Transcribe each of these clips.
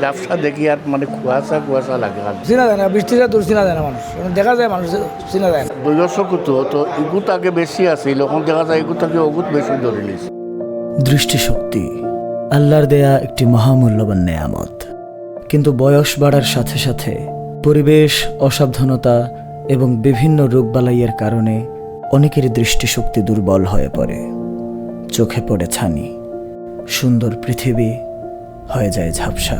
ব্যবসা দেখি আর মানে কুয়াশা কুয়াশা লাগে আর। চিনা যায় না বৃষ্টিটা দূর চিনা যায় না মানুষ। মানে দেখা যায় মানুষ চিনা যায় না। দুইশো কুতো তো ইগুত আগে বেশি আছিল এখন দেখা যায় এগুত আগে অগুত বেশি ধরে নিছে। দৃষ্টিশক্তি আল্লাহর দেয়া একটি মহামূল্যবান নেয়ামত। কিন্তু বয়স বাড়ার সাথে সাথে পরিবেশ অসাবধানতা এবং বিভিন্ন রোগবালাইয়ের কারণে অনেকের দৃষ্টিশক্তি দুর্বল হয়ে পড়ে। চোখে পড়ে ছানি। সুন্দর পৃথিবী হয়ে যায় ঝাপসা।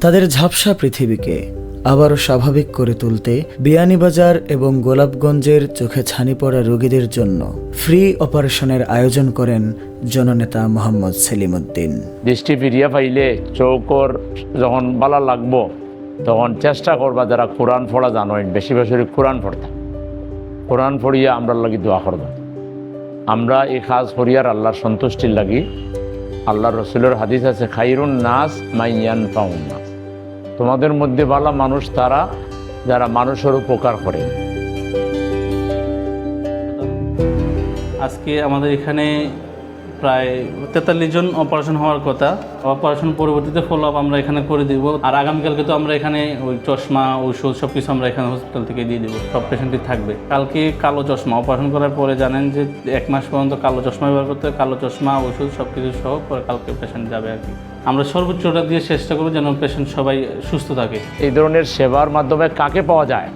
তাদের ঝাপসা পৃথিবীকে আবারও স্বাভাবিক করে তুলতে বিয়ানীবাজার এবং গোলাপগঞ্জের চোখে ছানি পড়া রোগীদের জন্য ফ্রি অপারেশনের আয়োজন করেন জননেতা মোহাম্মদ সেলিম উদ্দিন দৃষ্টি ফিরিয়া পাইলে চৌকর যখন বালা লাগবো, তখন চেষ্টা করবা যারা কোরআন পড়া জানোই বেশি বেশি কোরআন পড়তা। কোরআন পড়িয়া আমরা লাগি দোয়া করব। আমরা এই কাজ করিয়ার আল্লাহর সন্তুষ্টির লাগি আল্লাহ রসুলের হাদিস আছে, খাইরুন নাস মাইয়ান পাউন নাস। তোমাদের মধ্যে ভালো মানুষ তারা, যারা মানুষের উপকার করে। আজকে আমাদের এখানে প্রায় তেতাল্লিশ জন অপারেশন হওয়ার কথা। অপারেশন পরবর্তীতে ফলো আপ আমরা এখানে করে দিব। আর আগামীকালকে তো আমরা এখানে ওই চশমা, ঔষধ সব কিছু আমরা এখানে হসপিটাল থেকে দিয়ে দিব। সব পেশেন্টই থাকবে। কালকে কালো চশমা। অপারেশন করার পরে জানেন যে এক মাস পর্যন্ত কালো চশমা ব্যবহার করতে। কালো চশমা ওষুধ সব কিছু সহ পরে কালকে পেশেন্ট যাবে আর কি। আমরা সর্বোচ্চটা দিয়ে চেষ্টা করব যেন পেশেন্ট সবাই সুস্থ থাকে। এই ধরনের সেবার মাধ্যমে কাকে পাওয়া যায়?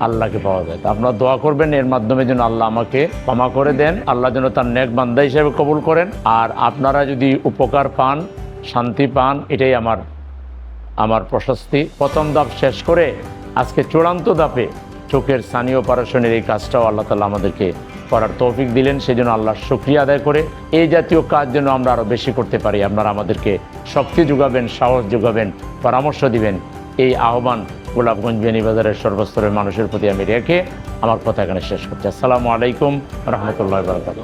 আল্লাহকে পাওয়া যায়। আপনারা দোয়া করবেন, এর মাধ্যমে যেন আল্লাহ আমাকে ক্ষমা করে দেন, আল্লাহ যেন তার নেক বান্দা হিসেবে কবুল করেন। আর আপনারা যদি উপকার পান, শান্তি পান, এটাই আমার আমার প্রশস্তি। প্রথম ধাপ শেষ করে আজকে চূড়ান্ত ধাপে চোখের স্থানীয় অপারেশনের এই কাজটাও আল্লাহ তালা আমাদেরকে করার তৌফিক দিলেন। সেই জন্য আল্লাহর শুক্রিয়া আদায় করে এই জাতীয় কাজ যেন আমরা আরও বেশি করতে পারি। আপনারা আমাদেরকে শক্তি যোগাবেন, সাহস যোগাবেন, পরামর্শ দিবেন। এই আহ্বান গোলাপগঞ্জ বেনিবাজারের সর্বস্তরের মানুষের প্রতি আমি রেখে আমার কথা এখানে শেষ করছি। আসসালামু আলাইকুম রহমতুল্লাহ বরকাত